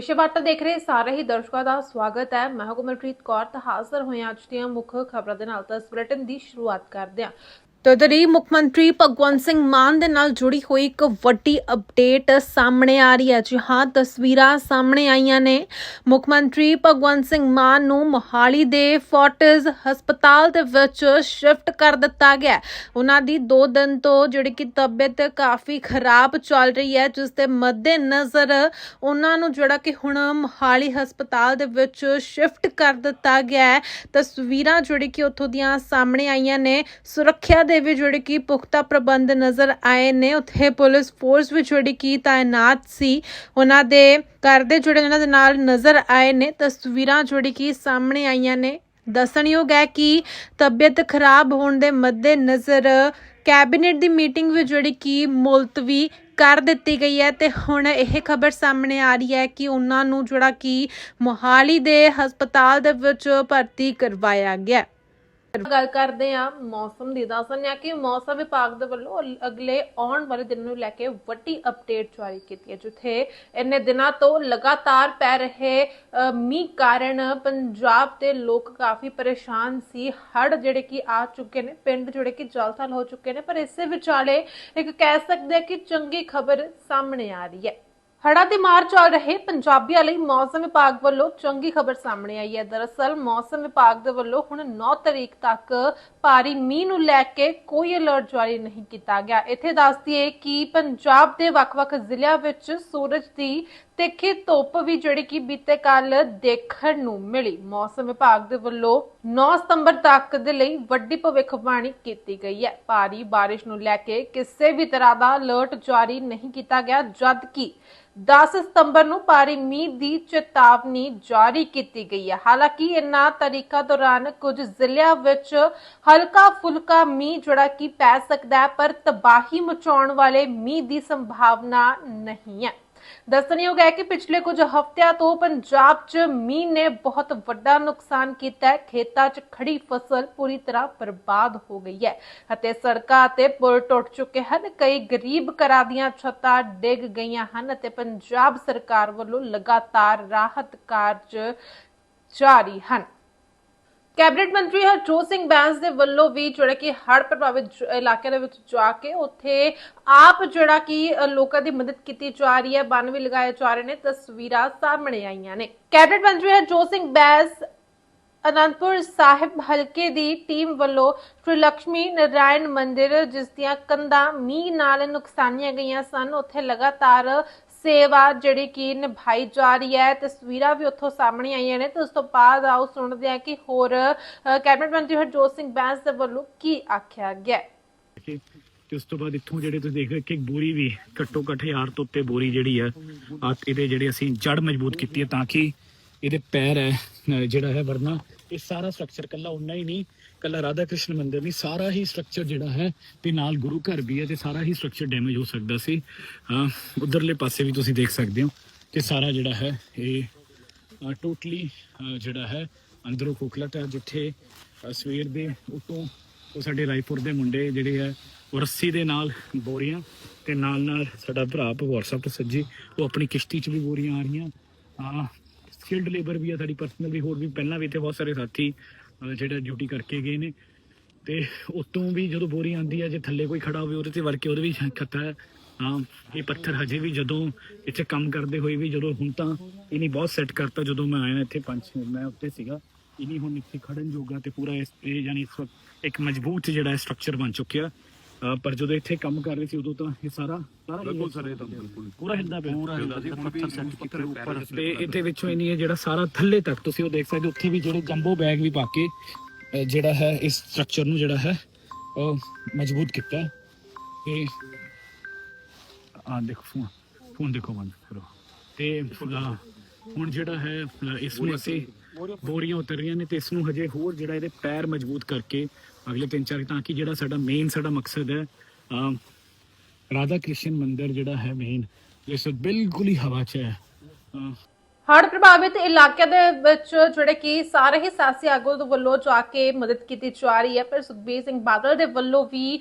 ਵਿਸ਼ੇ ਵਿਸ਼ਵਾਰਤਾ ਦੇਖ ਰਹੇ ਸਾਰੇ ਹੀ ਦਰਸ਼ਕਾਂ ਦਾ ਸਵਾਗਤ ਹੈ। ਮੈਂ ਹਾਂ ਕੌਰ ਤਾਂ ਹਾਜ਼ਰ ਹੋਇਆ ਅੱਜ ਦੀਆਂ ਮੁੱਖ ਖਬਰਾਂ ਦੇ ਨਾਲ। ਤਾਂ ਬੁਲੇਟਿਨ ਦੀ ਸ਼ੁਰੂਆਤ ਕਰਦੇ ਹਾਂ। ਤਦਰੀ ਮੁੱਖ ਮੰਤਰੀ ਭਗਵੰਤ ਸਿੰਘ ਮਾਨ ਦੇ ਨਾਲ ਜੁੜੀ ਹੋਈ ਇੱਕ ਵੱਡੀ ਅਪਡੇਟ ਸਾਹਮਣੇ ਆ ਰਹੀ ਹੈ। ਜੀ ਹਾਂ, ਤਸਵੀਰਾਂ ਸਾਹਮਣੇ ਆਈਆਂ ਨੇ। ਮੁੱਖ ਮੰਤਰੀ ਭਗਵੰਤ ਸਿੰਘ ਮਾਨ ਨੂੰ ਮੋਹਾਲੀ ਦੇ ਫੋਰਟਿਸ ਹਸਪਤਾਲ ਦੇ ਵਿੱਚ ਸ਼ਿਫਟ ਕਰ ਦਿੱਤਾ ਗਿਆ ਉਹਨਾਂ ਦੀ 2 ਦਿਨ ਤੋਂ ਜਿਹੜੀ ਕਿ ਤਬੀਅਤ ਕਾਫੀ ਖਰਾਬ ਚੱਲ ਰਹੀ ਹੈ, ਜਿਸ ਦੇ ਮੱਦੇ ਨਜ਼ਰ ਉਹਨਾਂ ਨੂੰ ਜਿਹੜਾ ਕਿ ਹੁਣ ਮੋਹਾਲੀ ਹਸਪਤਾਲ ਦੇ ਵਿੱਚ ਸ਼ਿਫਟ ਕਰ ਦਿੱਤਾ ਗਿਆ ਤਸਵੀਰਾਂ ਜਿਹੜੀ ਕਿ ਉੱਥੋਂ ਦੀਆਂ ਸਾਹਮਣੇ ਆਈਆਂ ਨੇ। ਸੁਰੱਖਿਆ ਦੇ ਵੀ ਜਿਹੜੇ ਕਿ ਪੁਖਤਾ ਪ੍ਰਬੰਧ ਨਜ਼ਰ ਆਏ ਨੇ, ਉੱਥੇ ਪੁਲਿਸ ਫੋਰਸ ਵੀ ਜਿਹੜੀ ਕਿ ਤਾਇਨਾਤ ਸੀ, ਉਹਨਾਂ ਦੇ ਘਰ ਦੇ ਜਿਹੜੇ ਉਹਨਾਂ ਦੇ ਨਾਲ ਨਜ਼ਰ ਆਏ ਨੇ, ਤਸਵੀਰਾਂ ਜਿਹੜੀ ਕਿ ਸਾਹਮਣੇ ਆਈਆਂ ਨੇ। ਦੱਸਣਯੋਗ ਹੈ ਕਿ ਤਬੀਅਤ ਖਰਾਬ ਹੋਣ ਦੇ ਮੱਦੇ ਨਜ਼ਰ ਕੈਬਨਿਟ ਦੀ ਮੀਟਿੰਗ ਵੀ ਜਿਹੜੀ ਕਿ ਮੁਲਤਵੀ ਕਰ ਦਿੱਤੀ ਗਈ ਹੈ ਤੇ ਹੁਣ ਇਹ ਖਬਰ ਸਾਹਮਣੇ ਆ ਰਹੀ ਹੈ ਕਿ ਉਹਨਾਂ ਨੂੰ ਜਿਹੜਾ ਕਿ ਮੋਹਾਲੀ ਦੇ ਹਸਪਤਾਲ ਦੇ ਵਿੱਚ ਭਰਤੀ ਕਰਵਾਇਆ ਗਿਆ। ਗੱਲ ਕਰਦੇ ਆ ਮੌਸਮ ਦੀ ਦੱਸਦੇ ਆ ਕਿ ਮੌਸਮ ਵਿਭਾਗ ਦੇ ਵੱਲੋਂ ਅਗਲੇ ਆਉਣ ਵਾਲੇ ਦਿਨ ਨੂੰ ਲੈ ਕੇ ਵੱਡੀ ਅਪਡੇਟ ਜਾਰੀ ਕੀਤੀ ਹੈ, ਜਿੱਥੇ ਇੰਨੇ ਦਿਨਾਂ ਤੋਂ ਲਗਾਤਾਰ ਪੈ ਰਹੇ ਮੀਂਹ ਕਾਰਨ ਪੰਜਾਬ ਦੇ ਲੋਕ ਕਾਫੀ ਪਰੇਸ਼ਾਨ ਸੀ। ਹੜ ਜਿਹੜੇ ਕਿ ਆ ਚੁੱਕੇ ਨੇ, ਪਿੰਡ ਜਿਹੜੇ ਕਿ ਜਲਥਲ ਹੋ ਚੁੱਕੇ ਨੇ, ਪਰ ਇਸੇ ਵਿਚਾਲੇ ਇੱਕ ਕਹਿ ਸਕਦੇ ਆ ਕਿ ਚੰਗੀ ਖਬਰ ਸਾਹਮਣੇ ਆ ਰਹੀ ਹੈ। ਹੜਾ ਦੀ ਮਾਰ ਚੱਲ ਰਹੇ ਪੰਜਾਬੀਆਂ ਲਈ ਮੌਸਮ ਵਿਭਾਗ ਵੱਲੋਂ ਚੰਗੀ ਖਬਰ ਸਾਹਮਣੇ ਆਈ ਹੈ। ਦਰਅਸਲ ਮੌਸਮ ਵਿਭਾਗ ਦੇ ਵੱਲੋਂ ਹੁਣ 9 ਤਰੀਕ ਤੱਕ ਭਾਰੀ ਮੀਂਹ ਨੂੰ ਲੈ ਕੇ ਕੋਈ ਅਲਰਟ ਜਾਰੀ ਨਹੀਂ ਕੀਤਾ ਗਿਆ। ਇੱਥੇ ਦੱਸ ਦਈਏ ਕਿ ਪੰਜਾਬ ਦੇ ਵੱਖ-ਵੱਖ ਜ਼ਿਲ੍ਹਿਆਂ ਵਿੱਚ ਸੂਰਜ ਦੀ ਤਿੱਖੀ ਧੁੱਪ ਵੀ ਜਿਹੜੀ ਕਿ ਬੀਤੇ ਕੱਲ ਦੇਖਣ ਨੂੰ ਮਿਲੀ। ਮੌਸਮ ਵਿਭਾਗ ਦੇ ਵੱਲੋਂ 9 ਸਤੰਬਰ ਤੱਕ ਦੇ ਲਈ ਵੱਡੀ ਭਵਿੱਖਬਾਣੀ ਕੀਤੀ ਗਈ ਹੈ। ਭਾਰੀ ਬਾਰਿਸ਼ ਨੂੰ ਲੈ ਕੇ ਕਿਸੇ ਵੀ ਤਰ੍ਹਾਂ ਦਾ ਅਲਰਟ ਜਾਰੀ ਨਹੀਂ ਕੀਤਾ ਗਿਆ ਜਦ ਕਿ 10 ਸਤੰਬਰ ਨੂੰ ਭਾਰੀ ਮੀਂਹ ਦੀ ਚੇਤਾਵਨੀ ਜਾਰੀ ਕੀਤੀ ਗਈ ਹੈ। ਹਾਲਾਂਕਿ, ਇਨ੍ਹਾਂ ਤਰੀਕਾਂ ਦੌਰਾਨ ਕੁਝ ਜ਼ਿਲ੍ਹਿਆਂ ਵਿੱਚ ਹਲਕਾ ਫੁਲਕਾ ਮੀਂਹ ਜਿਹੜਾ ਕਿ ਪੈ ਸਕਦਾ ਹੈ, ਪਰ ਤਬਾਹੀ ਮਚਾਉਣ ਵਾਲੇ ਮੀਂਹ ਦੀ ਸੰਭਾਵਨਾ ਨਹੀਂ ਹੈ। ਦੱਸਣਯੋਗ ਹੈ ਕਿ ਪਿਛਲੇ ਕੁਝ ਹਫ਼ਤਿਆਂ ਤੋਂ ਪੰਜਾਬ 'ਚ ਮੀਂਹ ਨੇ ਬਹੁਤ ਵੱਡਾ ਨੁਕਸਾਨ ਕੀਤਾ ਹੈ। ਖੇਤਾਂ 'ਚ ਖੜੀ ਫਸਲ ਪੂਰੀ ਤਰ੍ਹਾਂ ਬਰਬਾਦ ਹੋ ਗਈ ਹੈ ਅਤੇ ਸੜਕਾਂ ਤੇ ਪੁਲ ਟੁੱਟ ਚੁੱਕੇ ਹਨ। ਕਈ ਗਰੀਬ ਘਰਾਂ ਦੀਆਂ ਛੱਤਾਂ ਡਿੱਗ ਗਈਆਂ ਹਨ ਅਤੇ ਪੰਜਾਬ ਸਰਕਾਰ ਵੱਲੋਂ ਲਗਾਤਾਰ ਰਾਹਤ ਕਾਰਜ ਜਾਰੀ ਹਨ। ਕੈਬਨਿਟ ਮੰਤਰੀ ਹਰਜੋਤ ਸਿੰਘ ਬੈਂਸ ਦੇ ਵੱਲੋਂ ਵੀ ਜਿਹੜਾ ਕਿ ਹੜ੍ਹ ਪ੍ਰਭਾਵਿਤ ਜ- ਦੇ ਵਿੱਚ ਜਾ ਕੇ ਉੱਥੇ ਆਪ ਜਿਹੜਾ ਕਿ ਲੋਕਾਂ ਦੀ ਮਦਦ ਕੀਤੀ ਜਾ ਰਹੀ ਹੈ, ਬੰਨ ਵੀ ਲਗਾਏ ਜਾ ਰਹੇ ਨੇ, ਤਸਵੀਰਾਂ ਸਾਹਮਣੇ ਆਈਆਂ ਨੇ। ਕੈਬਨਿਟ ਮੰਤਰੀ ਹਰਜੋਤ ਸਿੰਘ ਬੈਂਸ ਅਨੰਦਪੁਰ ਸਾਹਿਬ ਹਲਕੇ ਦੀ ਟੀਮ ਵੱਲੋਂ ਸ਼੍ਰੀ ਲక్ష్ਮੀ ਨਾਰਾਇਣ ਮੰਦਿਰ, ਜਿਸ ਦੀਆਂ ਕੰਧਾਂ ਮੀਂਹ ਨਾਲ ਨੁਕਸਾਨੀਆਂ ਗਈਆਂ ਸਨ, ਉੱਥੇ ਲਗਾਤਾਰ ਸੇਵਾ ਜਿਹੜੀ ਕਿ ਨਿਭਾਈ ਜਾ ਰਹੀ ਹੈ, ਤਸਵੀਰਾਂ ਵੀ ਉੱਥੋਂ ਸਾਹਮਣੇ ਆਈਆਂ ਨੇ, ਤੇ ਉਸ ਤੋਂ ਬਾਅਦ ਆਓ ਸੁਣਦੇ ਹਾਂ ਕਿ ਹੋਰ ਕੈਬਨਿਟ ਮੰਤਰੀ ਹਰਜੋਤ ਸਿੰਘ ਬੈਂਸ ਦੇ ਵੱਲੋਂ ਕੀ ਆਖਿਆ ਗਿਆ ਤੇ ਉਸ ਤੋਂ ਬਾਅਦ ਇੱਥੋਂ ਜਿਹੜੇ ਤੁਸੀਂ ਦੇਖ ਰਹੇ ਕਿ ਬੋਰੀ ਵੀ ਘੱਟੋ ਘੱਟ 1000 ਤੋਂ ਉੱਤੇ ਬੋਰੀ ਜਿਹੜੀ ਆ ਆ ਇਹਦੇ ਜਿਹੜੇ ਅਸੀਂ ਜੜ ਮਜ਼ਬੂਤ ਕੀਤੀ ਹੈ ਤਾਂ ਕਿ ਇਹਦੇ ਪੈਰ ਹੈ ਅਹ ਜਿਹੜਾ ਹੈ ਵਰਨਾ, ਇਹ ਸਾਰਾ ਸਟਰਕਚਰ ਕੱਲਾ ਉਨਾ ਹੀ ਨਹੀਂ ਕੱਲਾ ਰਾਧਾ ਕ੍ਰਿਸ਼ਨ ਮੰਦਿਰ ਨਹੀਂ, ਸਾਰਾ ਹੀ ਸਟਰਕਚਰ ਜਿਹੜਾ ਹੈ ਤੇ ਨਾਲ ਗੁਰੂ ਘਰ ਵੀ ਹੈ ਤੇ ਸਾਰਾ ਹੀ ਸਟਰਕਚਰ ਡੈਮੇਜ ਹੋ ਸਕਦਾ ਸੀ। ਉਧਰਲੇ ਪਾਸੇ ਵੀ ਤੁਸੀਂ ਦੇਖ ਸਕਦੇ ਹੋ ਕਿ ਸਾਰਾ ਜਿਹੜਾ ਹੈ, ਇਹ ਟੋਟਲੀ ਜਿਹੜਾ ਹੈ, ਅੰਦਰੋਂ ਖੋਖਲਾਟ ਹੈ, ਜਿੱਥੇ ਸਵੇਰ ਦੇ ਉਤੋਂ ਉਹ ਸਾਡੇ ਰਾਏਪੁਰ ਦੇ ਮੁੰਡੇ ਜਿਹੜੇ ਆ ਉਹ ਰੱਸੀ ਦੇ ਨਾਲ ਬੋਰੀਆਂ ਤੇ ਨਾਲ ਨਾਲ ਸਾਡਾ ਭਰਾ WhatsApp ਤੇ ਸੱਜੀ, ਉਹ ਆਪਣੀ ਕਿਸ਼ਤੀ 'ਚ ਵੀ ਬੋਰੀਆਂ ਆ ਰਹੀਆਂ। ਆ ਸਕਿਲਡ ਲੇਬਰ ਵੀ ਆ, ਸਾਡੀ ਪਰਸਨਲ ਵੀ ਹੋਰ ਵੀ, ਪਹਿਲਾਂ ਵੀ ਇੱਥੇ ਬਹੁਤ ਸਾਰੇ ਸਾਥੀ ਜਿਹੜਾ ਡਿਊਟੀ ਕਰਕੇ ਗਏ ਨੇ। ਤੇ ਉਤੋਂ ਵੀ ਜਦੋਂ ਬੋਰੀ ਆਂਦੀ ਹੈ ਜੇ ਥੱਲੇ ਕੋਈ ਖੜਾ ਹੋਵੇ, ਉਹਦੇ ਤੇ ਵੜ ਕੇ ਉਹਦੇ ਵੀ ਖੱਤਾ ਹੈ। ਹਾਂ, ਇਹ ਪੱਥਰ ਹਜੇ ਵੀ ਜਦੋਂ ਇੱਥੇ ਕੰਮ ਕਰਦੇ ਹੋਏ ਵੀ ਜਦੋਂ ਹੁਣ ਤਾਂ ਇਹਨੇ ਬਹੁਤ ਸੈੱਟ ਕਰਤਾ। ਜਦੋਂ ਮੈਂ ਆਇਆ ਇੱਥੇ, ਪੰਜ ਮੈਂ ਉੱਤੇ ਸੀਗਾ। ਇਹਨੀ ਹੁਣ ਇੱਥੇ ਖੜਨ ਜੋਗਾ ਤੇ ਪੂਰਾ ਇਸ, ਇਹ ਯਾਨੀ ਇਸ ਵਕਤ ਇੱਕ ਮਜ਼ਬੂਤ ਜਿਹੜਾ ਸਟਰਕਚਰ ਬਣ ਚੁੱਕਿਆ। ਅਹ ਪਰ ਜਦੋਂ ਇੱਥੇ ਕੰਮ ਕਰ ਰਹੇ ਸੀ ਉਦੋਂ ਤਾਂ ਇਹ ਸਾਰਾ ਸਾਰਾ ਬਿਲਕੁਲ ਸਰੇ ਤਾਂ ਬਿਲਕੁਲ। ਪੂਰਾ ਹਿੱਲਦਾ ਪਿਆ। ਪੂਰਾ ਪੱਥਰ ਸੈੱਟ ਕੀਤੇ ਉੱਪਰ। ਤੇ ਇੱਥੇ ਵਿੱਚੋਂ ਇਹ ਨਹੀਂ ਹੈ ਜਿਹੜਾ ਸਾਰਾ ਥੱਲੇ ਤੱਕ ਤੁਸੀਂ ਉਹ ਦੇਖ ਸਕਦੇ ਹੋ, ਉੱਥੇ ਵੀ ਜਿਹੜੇ ਜੰਬੋ ਬੈਗ ਵੀ ਪਾ ਕੇ ਅਹ ਜਿਹੜਾ ਹੈ ਇਸ ਸਟਰਕਚਰ ਨੂੰ ਜਿਹੜਾ ਹੈ ਉਹ ਮਜ਼ਬੂਤ ਕੀਤਾ ਹੈ। ਤੇ ਆ ਦੇਖੋ ਫੋਨ ਫੋਨ ਦੇਖੋ ਬੰਦ ਕਰੋ। ਤੇ ਅਹ, ਹੁਣ ਜਿਹੜਾ ਹੈ ਅਹ, ਇਸ ਨੂੰ ਅਸੀਂ ਬੋਰੀਆਂ ਉਤਰ ਰਹੀਆਂ ਨੇ ਤੇ ਇਸ ਨੂੰ ਹਜੇ ਹੋਰ ਜਿਹੜਾ ਇਹਦੇ ਪੈਰ ਮਜ਼ਬੂਤ ਕਰਕੇ ਅਗਲੇ ਤਿੰਨ ਚਾਰ ਤਾਂ ਕਿ ਜਿਹੜਾ ਸਾਡਾ ਮੇਨ ਸਾਡਾ ਮਕਸਦ ਹੈ ਰਾਧਾ ਕ੍ਰਿਸ਼ਨ ਮੰਦਿਰ ਜਿਹੜਾ ਹੈ ਮੇਨ ਇਸ ਬਿਲਕੁਲ ਹੀ ਹਵਾ 'ਚ ਹੈ। ਹੜ੍ਹ ਪ੍ਰਭਾਵਿਤ ਇਲਾਕਿਆਂ ਦੇ ਵਿੱਚ ਜਿਹੜੇ ਕਿ ਸਾਰੇ ਹੀ ਸਿਆਸੀ ਆਗੂ ਦੇ ਵੱਲੋਂ ਜਾ ਕੇ ਮਦਦ ਕੀਤੀ ਜਾ ਰਹੀ ਹੈ, ਪਰ ਸੁਖਬੀਰ ਸਿੰਘ ਬਾਦਲ ਦੇ ਵੱਲੋਂ ਵੀ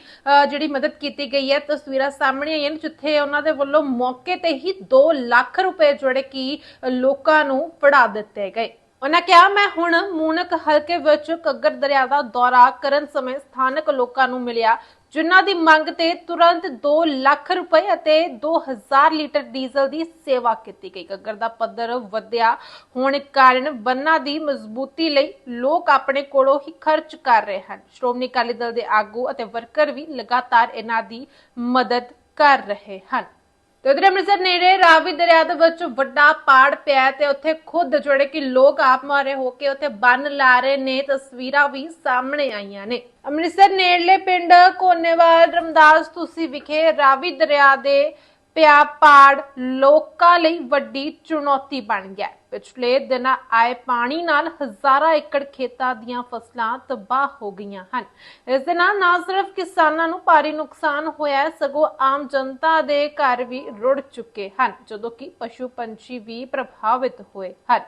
ਜਿਹੜੀ ਮਦਦ ਕੀਤੀ ਗਈ ਹੈ, ਤਸਵੀਰਾਂ ਸਾਹਮਣੇ ਆਈਆਂ ਨੇ, ਜਿੱਥੇ ਉਹਨਾਂ ਦੇ ਵੱਲੋਂ ਮੌਕੇ ਤੇ ਹੀ 2 ਲੱਖ ਰੁਪਏ ਜਿਹੜੇ ਕਿ ਲੋਕਾਂ ਨੂੰ ਫੜਾ ਦਿੱਤੇ ਗਏ। ਉਹਨਾਂ ਕਿਹਾ, ਮੈਂ ਹੁਣ ਮੂਨਕ ਹਲਕੇ ਵਿੱਚ ਕੱਗਰ ਦਰਿਆ ਦਾ ਦੌਰਾ ਕਰਨ ਸਮੇਂ ਸਥਾਨਕ ਲੋਕਾਂ ਨੂੰ ਮਿਲਿਆ, ਜਿਨ੍ਹਾਂ ਦੀ ਮੰਗ ਤੇ ਤੁਰੰਤ 2 ਲੱਖ ਰੁਪਏ ਅਤੇ 2000 ਲੀਟਰ ਡੀਜ਼ਲ ਦੀ ਸੇਵਾ ਕੀਤੀ ਗਈ। ਕੱਗਰ ਦਾ ਪੱਧਰ ਵਧਿਆ ਹੋਣ ਕਾਰਨ ਬੰਨਾ ਦੀ ਮਜ਼ਬੂਤੀ ਲਈ ਲੋਕ ਆਪਣੇ ਕੋਲੋਂ ਹੀ ਖਰਚ ਕਰ ਰਹੇ ਹਨ। ਸ਼੍ਰੋਮਣੀ ਅਕਾਲੀ ਦਲ ਦੇ ਆਗੂ ਅਤੇ ਵਰਕਰ ਵੀ ਲਗਾਤਾਰ ਇਹਨਾਂ ਦੀ ਮਦਦ ਕਰ ਰਹੇ ਹਨ। ਤੇ ਉਧਰ ਅੰਮ੍ਰਿਤਸਰ ਨੇੜੇ ਰਾਵੀ ਦਰਿਆ ਦੇ ਵਿੱਚ ਵੱਡਾ ਪਾੜ ਪਿਆ ਤੇ ਉੱਥੇ ਖੁਦ ਜਿਹੜੇ ਕਿ ਲੋਕ ਆਪ ਮਾਰੇ ਹੋ ਕੇ ਉੱਥੇ ਬੰਨ ਲਾ ਰਹੇ ਨੇ, ਤਸਵੀਰਾਂ ਵੀ ਸਾਹਮਣੇ ਆਈਆਂ ਨੇ। ਅੰਮ੍ਰਿਤਸਰ ਨੇੜਲੇ ਪਿੰਡ ਕੋਨੇਵਾਲ, ਰਮਦਾਸ ਤੁਸੀਂ ਵਿਖੇ ਰਾਵੀ ਦਰਿਆ ਦੇ ਪਿਆ ਪਾੜ ਲੋਕਾਂ ਲਈ ਵੱਡੀ ਚੁਣੌਤੀ ਬਣ ਗਿਆ ਪਿਛਲੇ ਦਿਨਾਂ ਆਏ ਪਾਣੀ ਨਾਲ ਹਜ਼ਾਰਾਂ ਏਕੜ ਖੇਤਾਂ ਦੀਆਂ ਫਸਲਾਂ ਤਬਾਹ ਹੋ ਗਈਆਂ ਹਨ। ਇਸ ਦੇ ਨਾਲ ਨਾ ਸਿਰਫ ਕਿਸਾਨਾਂ ਨੂੰ ਭਾਰੀ ਨੁਕਸਾਨ ਹੋਇਆ ਹੈ, ਸਗੋਂ ਆਮ ਜਨਤਾ ਦੇ ਘਰ ਵੀ ਰੁੜ ਚੁੱਕੇ ਹਨ, ਜਦੋਂ ਕਿ ਪਸ਼ੂ ਪੰਛੀ ਵੀ ਪ੍ਰਭਾਵਿਤ ਹੋਏ ਹਨ।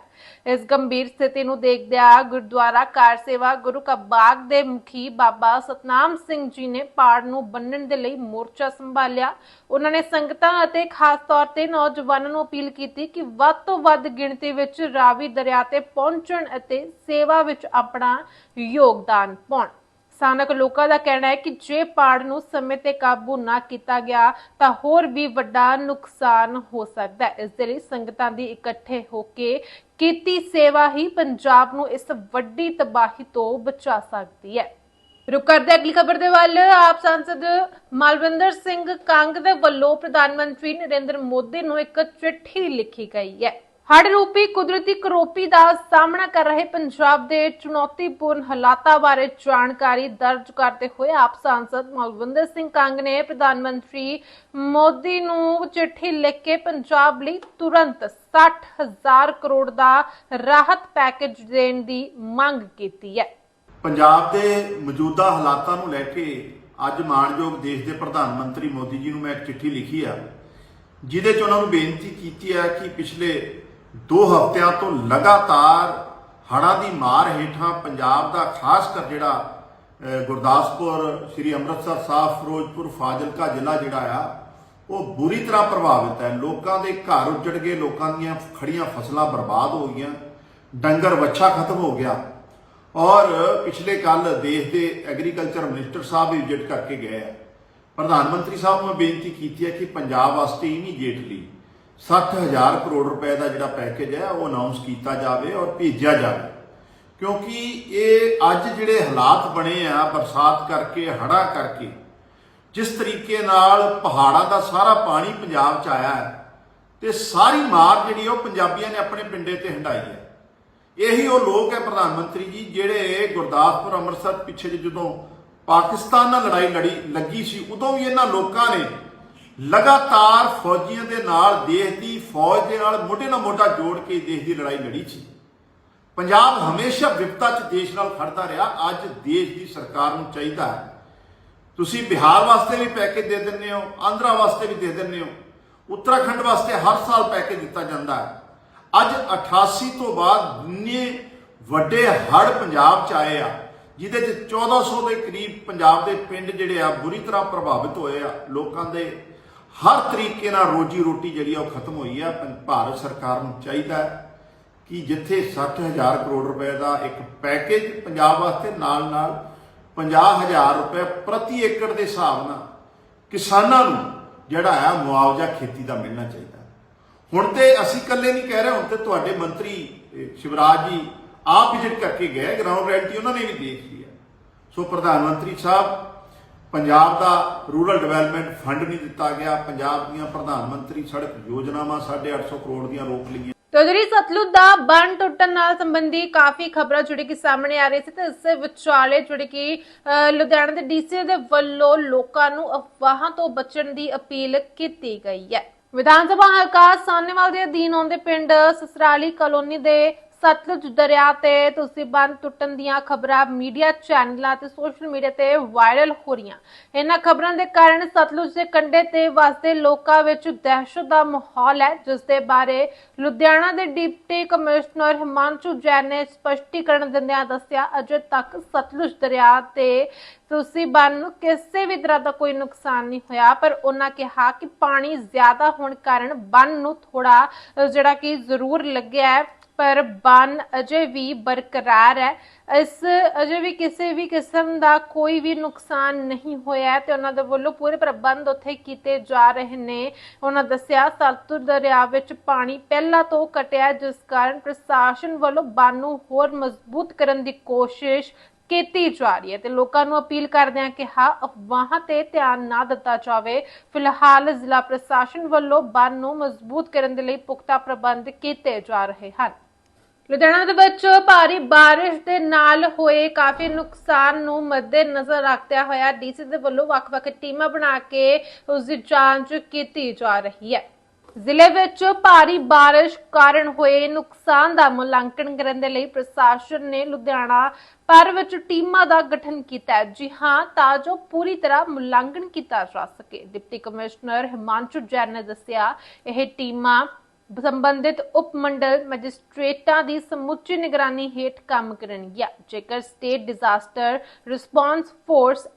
ਇਸ ਗੰਭੀਰ ਸਥਿਤੀ ਨੂੰ ਦੇਖਦਿਆਂ ਗੁਰਦੁਆਰਾ ਕਾਰ ਸੇਵਾ ਗੁਰੂ ਕਾ ਬਾਗ ਦੇ ਮੁਖੀ ਬਾਬਾ ਸਤਨਾਮ ਸਿੰਘ ਜੀ ਨੇ ਪਾੜ ਨੂੰ ਬੰਨਣ ਦੇ ਲਈ ਮੋਰਚਾ ਸੰਭਾਲਿਆ। ਉਹਨਾਂ ਨੇ ਸੰਗਤਾਂ ਅਤੇ ਖਾਸ ਤੌਰ ਤੇ ਨੌਜਵਾਨਾਂ ਨੂੰ ਅਪੀਲ ਕੀਤੀ ਕਿ ਵੱਧ ਤੋਂ ਵੱਧ ਗਿਣਤੀ ਵਿੱਚ ਰਾਵੀ ਦਰਿਆ ਤੇ ਪਹੁੰਚਣ ਅਤੇ ਸੇਵਾ ਵਿੱਚ ਆਪਣਾ ਯੋਗਦਾਨ ਪਾਉਣ। ਸਥਾਨਕ ਲੋਕਾਂ ਦਾ ਕਹਿਣਾ ਹੈ ਕਿ ਜੇ ਪਾੜ ਨੂੰ ਸਮੇਂ ਤੇ ਕਾਬੂ ਨਾ ਕੀਤਾ ਗਿਆ, ਤਾਂ ਹੋਰ ਵੀ ਵੱਡਾ ਨੁਕਸਾਨ ਹੋ ਸਕਦਾ ਹੈ। ਇਸ ਦੇ ਲਈ ਸੰਗਤਾਂ ਦੀ ਇਕੱਠੇ ਹੋ ਕੇ ਕੀਤੀ ਸੇਵਾ ਹੀ ਪੰਜਾਬ ਨੂੰ ਇਸ ਵੱਡੀ ਤਬਾਹੀ ਤੋਂ ਬਚਾ ਸਕਦੀ ਹੈ। ਰੁਕ ਕਰਦੇ ਅਗਲੀ ਖਬਰ ਦੇ ਵੱਲ। ਆਪ ਸੰਸਦ ਮਲਵਿੰਦਰ ਸਿੰਘ ਕੰਗ ਦੇ ਵੱਲੋਂ ਪ੍ਰਧਾਨ ਮੰਤਰੀ ਨਰਿੰਦਰ ਮੋਦੀ ਨੂੰ ਇੱਕ ਚਿੱਠੀ ਲਿਖੀ ਗਈ ਹੈ। ਹੜ ਰੂਪੀ ਕੁਦਰਤੀ ਕਰੋਪੀ ਦਾ ਸਾਹਮਣਾ ਕਰ ਰਹੇ ਪੰਜਾਬ ਦੇ ਚੁਣੌਤੀਪੂਰਨ ਹਾਲਾਤਾਂ ਬਾਰੇ ਜਾਣਕਾਰੀ ਦਰਜ ਕਰਦੇ ਹੋਏ ਆਪ ਸੰਸਦ ਮਲਵਿੰਦਰ ਸਿੰਘ ਕੰਗ ਨੇ ਪ੍ਰਧਾਨ ਮੰਤਰੀ ਮੋਦੀ ਨੂੰ ਚਿੱਠੀ ਲਿਖ ਕੇ ਪੰਜਾਬ ਲਈ ਤੁਰੰਤ 60000 ਕਰੋੜ ਦਾ ਰਾਹਤ ਪੈਕੇਜ ਦੇਣ ਦੀ ਮੰਗ ਕੀਤੀ ਹੈ। ਪੰਜਾਬ ਦੇ ਮੌਜੂਦਾ ਹਾਲਾਤਾਂ ਨੂੰ ਲੈ ਕੇ ਅੱਜ ਮਾਣਯੋਗ ਦੇਸ਼ ਦੇ ਪ੍ਰਧਾਨ ਮੰਤਰੀ ਮੋਦੀ ਜੀ ਨੂੰ ਮੈਂ ਇੱਕ ਚਿੱਠੀ ਲਿਖੀ ਆ, ਜਿਹਦੇ 'ਚ ਉਹਨਾਂ ਨੂੰ ਬੇਨਤੀ ਕੀਤੀ ਆ ਕਿ ਪਿਛਲੇ ਦੋ ਹਫ਼ਤਿਆਂ ਤੋਂ ਲਗਾਤਾਰ ਹੜ੍ਹਾਂ ਦੀ ਮਾਰ ਹੇਠਾਂ ਪੰਜਾਬ ਦਾ ਖਾਸ ਕਰ ਜਿਹੜਾ ਗੁਰਦਾਸਪੁਰ, ਸ੍ਰੀ ਅੰਮ੍ਰਿਤਸਰ ਸਾਹਿਬ, ਫਿਰੋਜ਼ਪੁਰ, ਫਾਜ਼ਿਲਕਾ ਜ਼ਿਲ੍ਹਾ ਜਿਹੜਾ ਆ, ਉਹ ਬੁਰੀ ਤਰ੍ਹਾਂ ਪ੍ਰਭਾਵਿਤ ਹੈ। ਲੋਕਾਂ ਦੇ ਘਰ ਉੱਜੜ ਗਏ, ਲੋਕਾਂ ਦੀਆਂ ਖੜੀਆਂ ਫਸਲਾਂ ਬਰਬਾਦ ਹੋ ਗਈਆਂ, ਡੰਗਰ ਵੱਛਾ ਖਤਮ ਹੋ ਗਿਆ। ਔਰ ਪਿਛਲੇ ਕੱਲ ਦੇਸ਼ ਦੇ ਐਗਰੀਕਲਚਰ ਮਿਨਿਸਟਰ ਸਾਹਿਬ ਵੀ ਵਿਜ਼ਿਟ ਕਰਕੇ ਗਏ ਆ। ਪ੍ਰਧਾਨ ਮੰਤਰੀ ਸਾਹਿਬ ਨੂੰ ਬੇਨਤੀ ਕੀਤੀ ਹੈ ਕਿ ਪੰਜਾਬ ਵਾਸਤੇ ਇਮੀਡੀਏਟਲੀ 60000 ਕਰੋੜ ਰੁਪਏ ਦਾ ਜਿਹੜਾ ਪੈਕੇਜ ਹੈ, ਉਹ ਅਨਾਉਂਸ ਕੀਤਾ ਜਾਵੇ ਔਰ ਭੇਜਿਆ ਜਾਵੇ। ਕਿਉਂਕਿ ਇਹ ਅੱਜ ਜਿਹੜੇ ਹਾਲਾਤ ਬਣੇ ਆ, ਬਰਸਾਤ ਕਰਕੇ, ਹੜ੍ਹਾਂ ਕਰਕੇ, ਜਿਸ ਤਰੀਕੇ ਨਾਲ ਪਹਾੜਾਂ ਦਾ ਸਾਰਾ ਪਾਣੀ ਪੰਜਾਬ 'ਚ ਆਇਆ ਹੈ, ਤੇ ਸਾਰੀ ਮਾਰ ਜਿਹੜੀ ਉਹ ਪੰਜਾਬੀਆਂ ਨੇ ਆਪਣੇ ਪਿੰਡੇ ਤੇ ਹੰਡਾਈ ਹੈ। ਇਹੀ ਉਹ ਲੋਕ ਹੈ ਪ੍ਰਧਾਨ ਮੰਤਰੀ ਜੀ, ਜਿਹੜੇ ਗੁਰਦਾਸਪੁਰ, ਅੰਮ੍ਰਿਤਸਰ ਪਿੱਛੇ ਜਿਹੇ ਜਦੋਂ ਪਾਕਿਸਤਾਨ ਨਾਲ ਲੜਾਈ ਲੜੀ, ਲੱਗੀ ਸੀ, ਉਦੋਂ ਵੀ ਇਹਨਾਂ ਲੋਕਾਂ ਨੇ ਲਗਾਤਾਰ ਫੌਜੀਆਂ ਦੇ ਨਾਲ ਦੇਸ਼ ਦੀ ਫੌਜ ਦੇ ਨਾਲ ਮੋਢੇ ਨਾਲ ਮੋਢਾ ਜੋੜ ਕੇ ਦੇਸ਼ ਦੀ ਲੜਾਈ ਲੜੀ ਸੀ। ਪੰਜਾਬ ਹਮੇਸ਼ਾ ਵਿਪਤਾ 'ਚ ਦੇਸ਼ ਨਾਲ ਖੜਦਾ ਰਿਹਾ। ਅੱਜ ਦੇਸ਼ ਦੀ ਸਰਕਾਰ ਨੂੰ ਚਾਹੀਦਾ ਹੈ। ਤੁਸੀਂ ਬਿਹਾਰ ਵਾਸਤੇ ਵੀ ਪੈਕੇਜ ਦੇ ਦਿੰਦੇ ਹੋ, ਆਂਧਰਾ ਵਾਸਤੇ ਵੀ ਦੇ ਦਿੰਦੇ ਹੋ। ਉੱਤਰਾਖੰਡ ਵਾਸਤੇ ਹਰ ਸਾਲ ਪੈਕੇਜ ਦਿੱਤਾ ਜਾਂਦਾ ਹੈ। ਅੱਜ 88 ਤੋਂ ਬਾਅਦ ਇੰਨੇ ਵੱਡੇ ਹੜ੍ਹ ਪੰਜਾਬ 'ਚ ਆਏ ਆ, ਜਿਹਦੇ 'ਚ 1400 ਦੇ ਕਰੀਬ ਪੰਜਾਬ ਦੇ ਪਿੰਡ ਜਿਹੜੇ ਆ, ਬੁਰੀ ਤਰ੍ਹਾਂ ਪ੍ਰਭਾਵਿਤ ਹੋਏ ਆ ਲੋਕਾਂ ਦੇ ਹਰ ਤਰੀਕੇ ਨਾਲ ਰੋਜੀ ਰੋਟੀ ਜਿਹੜੀ ਆ ਉਹ ਖਤਮ ਹੋਈ ਆ। ਪੰ- ਭਾਰਤ ਸਰਕਾਰ ਨੂੰ ਚਾਹੀਦਾ ਕਿ ਜਿੱਥੇ 60000 ਕਰੋੜ ਰੁਪਏ ਦਾ ਇੱਕ ਪੈਕੇਜ ਪੰਜਾਬ ਵਾਸਤੇ ਨਾਲ ਨਾਲ 50000 ਰੁਪਏ ਪ੍ਰਤੀ ਏਕੜ ਦੇ ਹਿਸਾਬ ਨਾਲ ਕਿਸਾਨਾਂ ਨੂੰ ਜਿਹੜਾ ਆ ਮੁਆਵਜ਼ਾ ਖੇਤੀ ਦਾ ਮਿਲਣਾ ਚਾਹੀਦਾ। ਹੁਣ ਤੇ ਅਸੀਂ ਇਕੱਲੇ ਨਹੀਂ ਕਹਿ ਰਹੇ, ਹੁਣ ਤੇ ਤੁਹਾਡੇ ਮੰਤਰੀ ਸ਼ਿਵਰਾਜ ਜੀ ਆਪ ਵਿਜ਼ਿਟ ਕਰਕੇ ਗਏ ਗਰਾਊਂਡ ਰਿਐਲਿਟੀ ਉਹਨਾਂ ਨੇ ਵੀ ਦੇਖ ਲਈ ਹੈ। ਸੋ ਪ੍ਰਧਾਨ ਮੰਤਰੀ ਸਾਹਿਬ ਪੰਜਾਬ ਦਾ ਰੂਰਲ ਡਿਵੈਲਪਮੈਂਟ ਫੰਡ ਨਹੀਂ ਦਿੱਤਾ ਗਿਆ। ਪੰਜਾਬ ਦੀਆਂ ਪ੍ਰਧਾਨ ਮੰਤਰੀ ਸੜਕ ਯੋਜਨਾਵਾਂ 850 ਕਰੋੜ ਦੀਆਂ ਰੋਕ ਲਈਆਂ। ਤੋ ਸਤਲੁਜ ਦਾ ਬੰਨ ਟੁੱਟਣ ਨਾਲ ਸੰਬੰਧੀ ਕਾਫੀ ਖਬਰਾਂ ਜਿਹੜੀ ਕਿ ਸਾਹਮਣੇ ਆ ਰਹੀ ਸੀ ਤੇ ਇਸ ਵਿਚਾਲੇ ਜਿਹੜੀ ਕਿ ਲੁਧਿਆਣਾ ਦੇ ਡੀਸੀ ਦੇ ਵੱਲੋਂ ਲੋਕਾਂ ਨੂੰ ਅਫਵਾਹਾਂ ਤੋਂ ਬਚਣ ਦੀ ਅਪੀਲ ਕੀਤੀ ਗਈ ਹੈ। ਵਿਧਾਨ ਸਭਾ ਹਲਕਾ ਸਾਹਨੇਵਾਲ ਦੇ ਅਧੀਨ ਆਉਂਦੇ ਪਿੰਡ ਸਸਰਾਲੀ ਕਲੋਨੀ ਦੇ ਸਤਲੁਜ ਦਰਿਆ ਤੇ ਤੁਸੀਂ ਬੰਨ ਟੁੱਟਣ ਦੀਆਂ ਖਬਰਾਂ ਮੀਡੀਆ ਚੈਨਲਾਂ ਤੇ ਸੋਸ਼ਲ ਮੀਡੀਆ ਤੇ ਵਾਇਰਲ ਹੋ ਰਹੀਆਂ। ਇਹਨਾਂ ਖਬਰਾਂ ਦੇ ਕਾਰਨ ਸਤਲੁਜ ਦੇ ਕੰਢੇ ਤੇ ਵਸਦੇ ਲੋਕਾਂ ਵਿੱਚ ਦਹਿਸ਼ਤ ਦਾ ਮਾਹੌਲ ਹੈ ਜਿਸ ਦੇ ਬਾਰੇ ਲੁਧਿਆਣਾ ਦੇ ਡਿਪਟੀ ਕਮਿਸ਼ਨਰ ਹਿਮਾਂਸ਼ੂ ਜੈਨ ਨੇ ਸਪਸ਼ਟੀਕਰਨ ਦਿੰਦਿਆਂ ਦੱਸਿਆ ਅਜੇ ਤੱਕ ਸਤਲੁਜ ਦਰਿਆ ਤੇ ਤੁਸੀਂ ਬੰਨ ਨੂੰ ਕਿਸੇ ਵੀ ਤਰ੍ਹਾਂ ਦਾ ਕੋਈ ਨੁਕਸਾਨ ਨਹੀਂ ਹੋਇਆ ਪਰ ਉਹਨਾਂ ਕਿਹਾ ਕਿ ਪਾਣੀ ਜ਼ਿਆਦਾ ਹੋਣ ਕਾਰਨ ਬੰਨ ਨੂੰ ਥੋੜਾ ਅ, ਜਿਹੜਾ ਕਿ ਜ਼ਰੂਰ ਲੱਗਿਆ ਹੈ। ਪਰ ਬੰਨ ਅਜੇ ਵੀ ਬਰਕਰਾਰ ਹੈ। ਇਸ ਅਜੇ ਵੀ ਕਿਸੇ ਵੀ ਕਿਸਮ ਦਾ ਕੋਈ ਵੀ ਨੁਕਸਾਨ ਨਹੀਂ ਹੋਇਆ ਤੇ ਉਹਨਾਂ ਦੇ ਵੱਲੋਂ ਪੂਰੇ ਪ੍ਰਬੰਧ ਉੱਥੇ ਕੀਤੇ ਜਾ ਰਹੇ ਨੇ। ਉਹਨਾਂ ਦੱਸਿਆ, ਸਤਲੁਜ ਦਰਿਆ ਵਿੱਚ ਪਾਣੀ ਪਹਿਲਾਂ ਤੋਂ ਘਟਿਆ ਜਿਸ ਕਾਰਨ ਪ੍ਰਸ਼ਾਸਨ ਵੱਲੋਂ ਬੰਨ ਨੂੰ ਹੋਰ ਮਜ਼ਬੂਤ ਕਰਨ ਦੀ ਕੋਸ਼ਿਸ਼ ਕੀਤੀ ਜਾ ਰਹੀ ਹੈ ਤੇ ਲੋਕਾਂ ਨੂੰ ਅਪੀਲ ਕਰਦਿਆਂ ਕਿਹਾ ਅਫਵਾਹਾਂ ਤੇ ਧਿਆਨ ਨਾ ਦਿੱਤਾ ਜਾਵੇ। ਫਿਲਹਾਲ ਜ਼ਿਲ੍ਹਾ ਪ੍ਰਸ਼ਾਸਨ ਵੱਲੋਂ ਬੰਨ ਨੂੰ ਮਜ਼ਬੂਤ ਕਰਨ ਦੇ ਲਈ ਪੁਖਤਾ ਪ੍ਰਬੰਧ ਕੀਤੇ ਜਾ ਰਹੇ ਹਨ। ਲੁਧਿਆਣਾ ਦੇ ਵਿੱਚ ਭਾਰੀ ਬਾਰਿਸ਼ ਦੇ ਨਾਲ ਹੋਏ ਕਾਫੀ ਨੁਕਸਾਨ ਨੂੰ ਮੱਦੇ ਰੱਖਦਿਆਂ ਹੋਇਆ ਡੀਸੀ ਦੇ ਵੱਲੋਂ ਵੱਖ-ਵੱਖ ਟੀਮਾਂ ਬਣਾ ਕੇ ਉਸ ਦੀ ਜਾਂਚ ਕੀਤੀ ਜਾ ਰਹੀ ਹੈ। ਜ਼ਿਲ੍ਹੇ ਵਿੱਚ ਭਾਰੀ ਬਾਰਿਸ਼ ਕਾਰਨ ਹੋਏ ਨੁਕਸਾਨ ਦਾ ਮੁਲਾਂਕਣ ਕਰਨ ਦੇ ਲਈ ਪ੍ਰਸ਼ਾਸਨ ਨੇ ਲੁਧਿਆਣਾ ਭਰ ਵਿੱਚ ਟੀਮਾਂ ਦਾ ਗਠਨ ਕੀਤਾ ਹੈ। ਜੀ ਹਾਂ, ਤਾਂ ਜੋ ਪੂਰੀ ਤਰ੍ਹਾਂ ਮੁਲਾਂਕਣ ਕੀਤਾ ਜਾ ਸਕੇ। ਡਿਪਟੀ ਕਮਿਸ਼ਨਰ ਹਿਮਾਂਸ਼ੂ ਜੈਨ ਨੇ ਦੱਸਿਆ, ਇਹ ਟੀਮਾਂ ਸੰਬੰਧਿਤ ਉਪ ਮੰਡਲ ਮੈਜਿਸਟ੍ਰੇਟਾਂ ਦੀ ਸਮੁੱਚੀ ਨਿਗਰਾਨੀ ਹੇਠ ਕੰਮ ਕਰਨਗੀਆਂ ਜੇਕਰ state disaster response force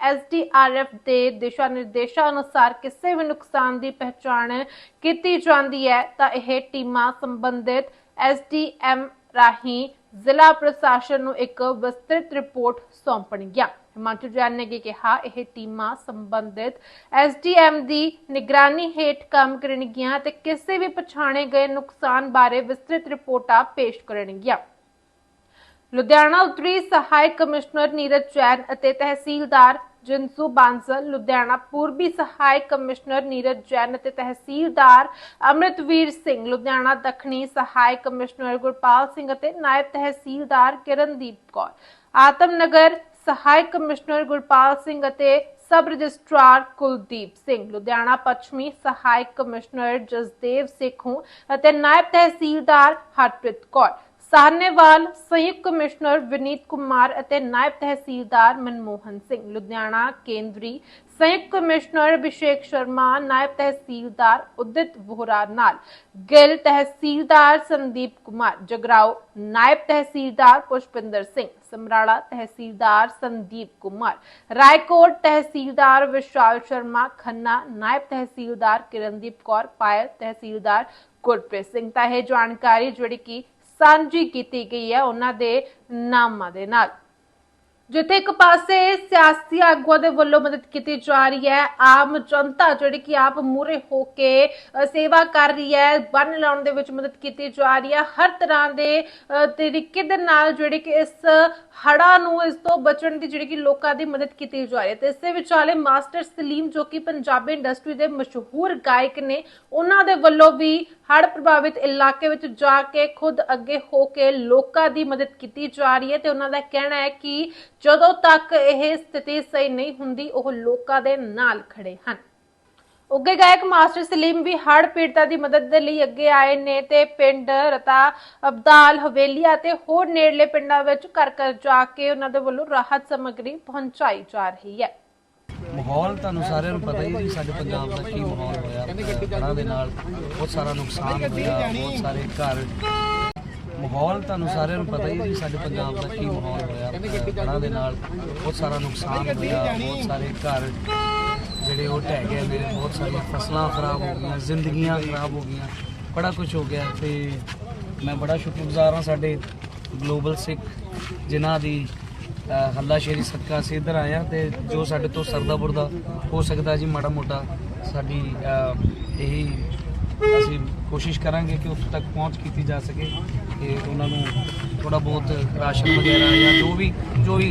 SDRF ਦੇ ਦਿਸ਼ਾ ਨਿਰਦੇਸ਼ਾਂ ਅਨੁਸਾਰ ਕਿਸੇ ਵੀ ਨੁਕਸਾਨ ਦੀ ਪਹਿਚਾਣ ਕੀਤੀ ਜਾਂਦੀ ਹੈ, ਤਾਂ ਇਹ ਟੀਮਾਂ ਸੰਬੰਧਿਤ ਐਸਡੀਐਮ ਰਾਹੀਂ ਜ਼ਿਲ੍ਹਾ ਪ੍ਰਸ਼ਾਸਨ ਨੂੰ ਇੱਕ ਵਿਸਤ੍ਰਿਤ ਰਿਪੋਰਟ ਸੌਂਪਣਗੀਆਂ। ਹਿਮਾਚਲ ਜੈਨ ਨੇ ਕਿਹਾ? ਇਹ ਟੀਮਾਂ ਸੰਬੰਧਿਤ ਐਸਡੀਐਮ ਦੀ ਨਿਗਰਾਨੀ ਹੇਠ ਕੰਮ ਕਰਨਗੀਆਂ ਤੇ ਕਿਸੇ ਵੀ ਪਛਾਣੇ ਗਏ ਨੁਕਸਾਨ ਬਾਰੇ ਵਿਸਤ੍ਰਿਤ ਰਿਪੋਰਟਾਂ ਪੇਸ਼ ਕਰਨਗੀਆਂ। ਲੁਧਿਆਣਾ ਉੱਤਰੀ ਸਹਾਇਕ ਕਮਿਸ਼ਨਰ ਨੀਰਜ ਜੈਨ ਅਤੇ ਤਹਿਸੀਲਦਾਰ ਜਿੰਸੂ ਬਾਂਸਲ, ਲੁਧਿਆਣਾ ਪੂਰਬੀ ਸਹਾਇਕ ਕਮਿਸ਼ਨਰ ਨੀਰਜ ਜੈਨ ਅਤੇ ਤਹਿਸੀਲਦਾਰ ਅਮਰਿਤਵੀਰ ਸਿੰਘ, ਲੁਧਿਆਣਾ ਦੱਖਣੀ ਸਹਾਇਕ ਕਮਿਸ਼ਨਰ ਗੁਰਪਾਲ ਸਿੰਘ ਅਤੇ ਨਾਇਬ ਤਹਿਸੀਲਦਾਰ ਕਿਰਨਦੀਪ ਕੌਰ। ਆਤਮਨਗਰ ਸਹਾਇਕ ਕਮਿਸ਼ਨਰ ਗੁਰਪਾਲ ਸਿੰਘ ਅਤੇ ਸਬ ਰਜਿਸਟਰਾਰ ਕੁਲਦੀਪ ਸਿੰਘ। ਲੁਧਿਆਣਾ ਪੱਛਮੀ ਸਹਾਇਕ ਕਮਿਸ਼ਨਰ ਜਸਦੇਵ ਸੇਖੋਂ ਅਤੇ ਨਾਇਬ ਤਹਿਸੀਲਦਾਰ ਹਰਪ੍ਰੀਤ ਕੌਰ। ਸਾਹਨੇਵਾਲ ਸੰਯੁਕਤ ਕਮਿਸ਼ਨਰ ਵਿਨੀਤ ਕੁਮਾਰ ਅਤੇ ਨਾਇਬ ਤਹਿਸੀਲਦਾਰ ਮਨਮੋਹਨ ਸਿੰਘ। ਲੁਧਿਆਣਾ ਕੇਂਦਰੀ ਸੰਯੁਕਤ ਕਮਿਸ਼ਨਰ ਅਭਿਸ਼ੇਕ ਸ਼ਰਮਾ, ਨਾਇਬ ਤਹਿਸੀਲਦਾਰ ਉਦਿਤ ਵੋਹਰਾ ਨਾਲ। ਗਿੱਲ ਤਹਿਸੀਲਦਾਰ ਸੰਦੀਪ ਕੁਮਾਰ। ਜਗਰਾਓ ਨਾਇਬ ਤਹਿਸੀਲਦਾਰ ਪੁਸ਼ਪਿੰਦਰ ਸਿੰਘ। ਸਮਰਾਲਾ ਤਹਿਸੀਲਦਾਰ ਸੰਦੀਪ ਕੁਮਾਰ, ਰਾਏਕੋਟ ਤਹਿਸੀਲਦਾਰ ਵਿਸ਼ਾਲ ਸ਼ਰਮਾ, ਖੰਨਾ ਨਾਇਬ ਤਹਿਸੀਲਦਾਰ ਕਿਰਨਦੀਪ ਕੌਰ, ਪਾਇਲ ਤਹਿਸੀਲਦਾਰ ਗੁਰਪ੍ਰੀਤ ਸਿੰਘ। ਤਾਂ ਇਹ ਜਾਣਕਾਰੀ ਜਿਹੜੀ ਕਿ ਸਾਂਝੀ ਕੀਤੀ ਗਈ ਹੈ ਉਹਨਾਂ ਦੇ ਨਾਮਾਂ ਦੇ ਨਾਲ। ਜਿੱਥੇ ਇੱਕ ਪਾਸੇ ਸਿਆਸੀ ਆਗੂਆਂ ਦੇ ਵੱਲੋਂ ਮਦਦ ਕੀਤੀ ਜਾ ਰਹੀ ਹੈ ਆਮ ਜਨਤਾ ਜਿਹੜੀ ਕਿ ਆਪ ਮੂਰੇ ਹੋ ਕੇ ਅ, ਸੇਵਾ ਕਰ ਰਹੀ ਹੈ ਬੰਨ ਲਾਉਣ ਦੇ ਵਿੱਚ ਮਦਦ ਕੀਤੀ ਜਾ ਰਹੀ ਹੈ। ਹਰ ਤਰ੍ਹਾਂ ਦੇ ਅ, ਤਰੀਕੇ ਦੇ ਨਾਲ ਜਿਹੜੀ ਕਿ ਇਸ ਹੜਾ ਨੂੰ ਇਸ ਤੋਂ ਬਚਣ ਦੀ ਜਿਹੜੀ ਕਿ ਲੋਕਾਂ ਦੀ ਮਦਦ ਕੀਤੀ ਜਾ ਰਹੀ ਹੈ। ਤੇ ਇਸੇ ਵਿਚਾਲੇ ਮਾਸਟਰ ਸਲੀਮ ਜੋ ਕਿ ਪੰਜਾਬੀ ਇੰਡਸਟਰੀ ਦੇ ਮਸ਼ਹੂਰ ਗਾਇਕ ਨੇ ਉਹਨਾਂ ਦੇ ਵੱਲੋਂ ਵੀ ਹੜ ਪ੍ਰਭਾਵਿਤ ਇਲਾਕੇ ਵਿੱਚ ਜਾ ਕੇ ਖੁਦ ਅੱਗੇ ਹੋ ਕੇ ਲੋਕਾਂ ਦੀ ਮਦਦ ਕੀਤੀ ਜਾ ਰਹੀ ਹੈ ਤੇ ਉਹਨਾਂ ਦਾ ਕਹਿਣਾ ਹੈ ਕਿ ਜਦੋਂ ਤੱਕ ਇਹ ਸਥਿਤੀ ਸਹੀ ਨਹੀਂ ਹੁੰਦੀ, ਉਹ ਲੋਕਾਂ ਦੇ ਨਾਲ ਖੜੇ ਹਨ। ਉੱਗੇ ਗਾਇਕ ਮਾਸਟਰ ਸਲੀਮ ਵੀ ਹੜ ਪੀੜਤਾਂ ਦੀ ਮਦਦ ਦੇ ਲਈ ਅੱਗੇ ਆਏ ਨੇ ਤੇ ਪਿੰਡ ਰਤਾ ਅਬਦਾਲ ਹਵੇਲੀਆ ਤੇ ਹੋਰ ਨੇੜਲੇ ਪਿੰਡਾਂ ਵਿੱਚ ਘਰ ਘਰ ਜਾ ਕੇ ਉਹਨਾਂ ਦੇ ਵੱਲੋਂ ਰਾਹਤ ਸਮੱਗਰੀ ਪਹੁੰਚਾਈ ਜਾ ਰਹੀ ਹੈ। ਮਾਹੌਲ ਤੁਹਾਨੂੰ ਸਾਰਿਆਂ ਨੂੰ ਪਤਾ ਹੀ ਹੈ ਜੀ, ਸਾਡੇ ਪੰਜਾਬ ਦਾ ਕੀ ਮਾਹੌਲ ਹੋਇਆ ਹੜ੍ਹਾਂ ਦੇ ਨਾਲ ਬਹੁਤ ਸਾਰਾ ਨੁਕਸਾਨ ਹੋਇਆ, ਬਹੁਤ ਸਾਰੇ ਘਰ। ਮਾਹੌਲ ਤੁਹਾਨੂੰ ਸਾਰਿਆਂ ਨੂੰ ਪਤਾ ਹੀ ਹੈ ਜੀ, ਸਾਡੇ ਪੰਜਾਬ ਦਾ ਕੀ ਮਾਹੌਲ ਹੋਇਆ ਹੜ੍ਹਾਂ ਦੇ ਨਾਲ ਬਹੁਤ ਸਾਰਾ ਨੁਕਸਾਨ ਹੋਇਆ, ਬਹੁਤ ਸਾਰੇ ਘਰ ਜਿਹੜੇ ਉਹ ਢਹਿ ਗਏ ਨੇ, ਬਹੁਤ ਸਾਰੀਆਂ ਫਸਲਾਂ ਖਰਾਬ ਹੋ ਗਈਆਂ, ਜ਼ਿੰਦਗੀਆਂ ਖਰਾਬ ਹੋ ਗਈਆਂ, ਬੜਾ ਕੁਝ ਹੋ ਗਿਆ ਤੇ ਮੈਂ ਬੜਾ ਸ਼ੁਕਰਗੁਜ਼ਾਰ ਹਾਂ ਸਾਡੇ ਗਲੋਬਲ ਸਿੱਖ ਜਿਨ੍ਹਾਂ ਦੀ ਅ, ਹੱਲਾਸ਼ੇਰੀ ਸਦਕਾ ਅਸੀਂ ਇੱਧਰ ਆਏ ਤੇ ਜੋ ਸਾਡੇ ਤੋਂ ਸਰਦਾ ਬੁਰਦਾ ਹੋ ਸਕਦਾ ਜੀ ਮਾੜਾ ਮੋਟਾ ਸਾਡੀ ਇਹੀ ਅਸੀਂ ਕੋਸ਼ਿਸ਼ ਕਰਾਂਗੇ ਕਿ ਉੱਥੇ ਤੱਕ ਪਹੁੰਚ ਕੀਤੀ ਜਾ ਸਕੇ ਕਿ ਉਹਨਾਂ ਨੂੰ ਥੋੜਾ ਬਹੁਤ ਰਾਸ਼ਨ ਵਗੈਰਾ ਜਾਂ ਜੋ ਵੀ ਜੋ ਵੀ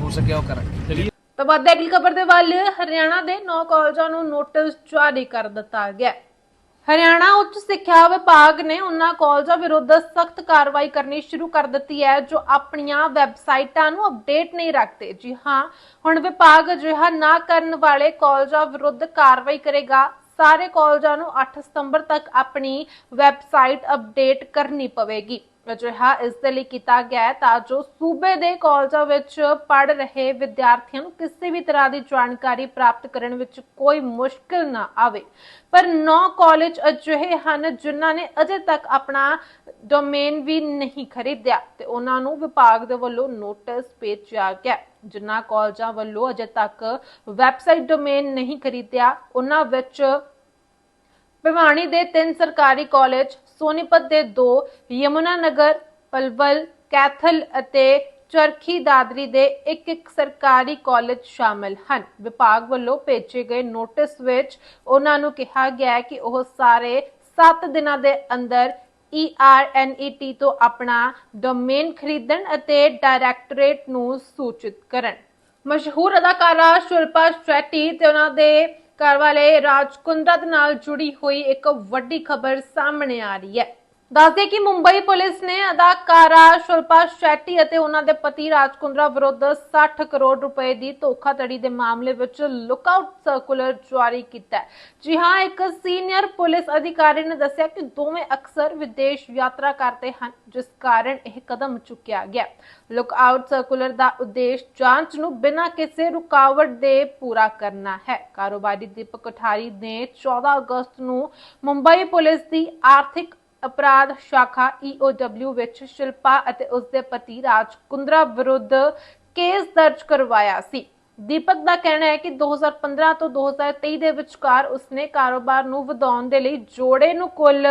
ਹੋ ਸਕਿਆ ਉਹ ਕਰਾਂਗੇ ਤਾਂ ਬਾਅਦ ਅਗਲੀ ਖਬਰ ਦੇ ਵੱਲ ਹਰਿਆਣਾ ਦੇ 9 ਕਾਲਜਾਂ ਨੂੰ ਨੋਟਿਸ ਜਾਰੀ ਕਰ ਦਿੱਤਾ ਗਿਆ। ਹਰਿਆਣਾ ਉੱਚ ਸਿੱਖਿਆ ਵਿਭਾਗ ਨੇ ਉਹਨਾਂ ਕਾਲਜਾਂ ਵਿਰੁੱਧ ਸਖਤ ਕਾਰਵਾਈ ਕਰਨੀ ਸ਼ੁਰੂ ਕਰ ਦਿੱਤੀ ਹੈ, ਜੋ ਆਪਣੀਆਂ ਵੈਬਸਾਈਟਾਂ ਨੂੰ ਅਪਡੇਟ ਨਹੀਂ ਰੱਖਦੇ। ਜੀ ਹਾਂ, ਹੁਣ ਵਿਭਾਗ ਅਜਿਹਾ ਨਾ ਕਰਨ ਵਾਲੇ ਕਾਲਜਾਂ ਵਿਰੁੱਧ ਕਾਰਵਾਈ ਕਰੇਗਾ। ਸਾਰੇ ਕਾਲਜਾਂ ਨੂੰ 8 ਸਤੰਬਰ ਤੱਕ ਆਪਣੀ ਵੈਬਸਾਈਟ ਅਪਡੇਟ ਕਰਨੀ ਪਵੇਗੀ। ਅਜਿਹਾ ਇਸ ਦੇ ਲਈ ਕੀਤਾ ਗਿਆ ਹੈ ਤਾਂ ਜੋ ਸੂਬੇ ਦੇ ਕਾਲਜਾਂ ਵਿੱਚ ਪੜ ਰਹੇ ਵਿਦਿਆਰਥੀਆਂ ਨੂੰ ਕਿਸੇ ਵੀ ਤਰ੍ਹਾਂ ਦੀ ਜਾਣਕਾਰੀ ਪ੍ਰਾਪਤ ਕਰਨ ਵਿੱਚ ਕੋਈ ਮੁਸ਼ਕਲ ਨਾ ਆਵੇ। ਪਰ 9 ਕਾਲਜ ਅਜਿਹੇ ਹਨ ਜਿਨ੍ਹਾਂ ਨੇ ਅਜੇ ਤੱਕ ਆਪਣਾ ਡੋਮੇਨ ਵੀ ਨਹੀਂ ਖਰੀਦਿਆ ਤੇ ਉਹਨਾਂ ਨੂੰ ਵਿਭਾਗ ਦੇ ਵੱਲੋਂ ਨੋਟਿਸ ਭੇਜਿਆ ਗਿਆ। ਜਿਨ੍ਹਾਂ ਕਾਲਜਾਂ ਵੱਲੋਂ ਅਜੇ ਤੱਕ ਵੈਬਸਾਈਟ ਡੋਮੇਨ ਨਹੀਂ ਖਰੀਦਿਆ, ਉਹਨਾਂ ਵਿੱਚ ਭਿਵਾਨੀ ਦੇ ਤਿੰਨ ਸਰਕਾਰੀ ਕਾਲਜ ਸੋਨੀਪਤ ਦੇ ਦੋ, ਯਮੁਨਾ ਨਗਰ, ਪਲਵਲ, ਕੈਥਲ ਅਤੇ ਚਰਖੀ ਦਾਦਰੀ ਦੇ ਇੱਕ ਇੱਕ ਸਰਕਾਰੀ ਕਾਲਜ ਸ਼ਾਮਲ ਹਨ। ਵਿਭਾਗ ਵੱਲੋਂ ਭੇਜੇ ਗਏ ਨੋਟਿਸ ਵਿੱਚ ਉਹਨਾਂ ਨੂੰ ਕਿਹਾ ਗਿਆ ਹੈ ਕਿ ਉਹ ਸਾਰੇ 7 ਦਿਨਾਂ ਦੇ ਅੰਦਰ E ERNET ਤੋਂ ਆਪਣਾ ਡੋਮੇਨ ਖਰੀਦਣ ਅਤੇ ਡਾਇਰੈਕਟੋਰੇਟ ਨੂੰ ਸੂਚਿਤ ਕਰਨ। ਮਸ਼ਹੂਰ ਅਦਾਕਾਰਾ ਸ਼ਿਲਪਾ ਸ਼ੈਟੀ ਤੇ ਉਹਨਾਂ ਦੇ ਘਰ ਵਾਲੇ ਰਾਜ ਨਾਲ ਜੁੜੀ ਹੋਈ ਇੱਕ ਵੱਡੀ ਖਬਰ ਸਾਹਮਣੇ ਆ ਰਹੀ ਹੈ। ਦੱਸਦੇ ਕਿ ਮੁੰਬਈ ਪੁਲਿਸ ਨੇ ਅਦਾਕਾਰਾ ਸ਼ਿਲਪਾ ਸ਼ੈਟੀ ਅਤੇ ਉਹਨਾਂ ਦੇ ਪਤੀ ਰਾਜ ਕੁੰਦਰਾ ਵਿਰੁੱਧ 60 ਕਰੋੜ ਰੁਪਏ ਦੀ ਧੋਖਾਧੜੀ ਦੇ ਮਾਮਲੇ ਵਿੱਚ ਲੁਕਆਊਟ ਸਰਕੂਲਰ ਜਾਰੀ ਕੀਤਾ ਹੈ। ਜੀ ਹਾਂ, ਇੱਕ ਸੀਨੀਅਰ ਪੁਲਿਸ ਅਧਿਕਾਰੀ ਨੇ ਦੱਸਿਆ ਕਿ ਦੋਵੇਂ ਅਕਸਰ ਵਿਦੇਸ਼ ਯਾਤਰਾ ਕਰਦੇ ਹਨ, ਜਿਸ ਕਾਰਨ ਇਹ ਕਦਮ ਚੁੱਕਿਆ ਗਿਆ ਲੁਕਆਊਟ ਸਰਕੂਲਰ ਦਾ ਉਦੇਸ਼ ਜਾਂਚ ਨੂੰ ਬਿਨਾਂ ਕਿਸੇ ਰੁਕਾਵਟ ਦੇ ਪੂਰਾ ਕਰਨਾ ਹੈ। ਕਾਰੋਬਾਰੀ ਦੀਪਕ ਕੋਠਾਰੀ ਨੇ 14 ਅਗਸਤ ਨੂੰ ਮੁੰਬਈ ਪੁਲਿਸ ਦੀ ਆਰਥਿਕ ਅਪਰਾਧ ਸ਼ਾਖਾ EOW ਵਿੱਚ ਸ਼ਿਲਪਾ ਅਤੇ ਉਸ ਦੇ ਪਤੀ ਰਾਜ ਕੁੰਦਰਾ ਵਿਰੁੱਧ ਕੇਸ ਦਰਜ ਕਰਵਾਇਆ ਸੀ। ਦੀਪਕ ਦਾ ਕਹਿਣਾ ਹੈ ਕਿ 2015 ਤੋਂ 2023 ਦੇ ਵਿਚਕਾਰ ਉਸਨੇ ਕਾਰੋਬਾਰ ਨੂੰ ਵਧਾਉਣ ਦੇ ਲਈ ਜੋੜੇ ਨੂੰ ਕੁੱਲ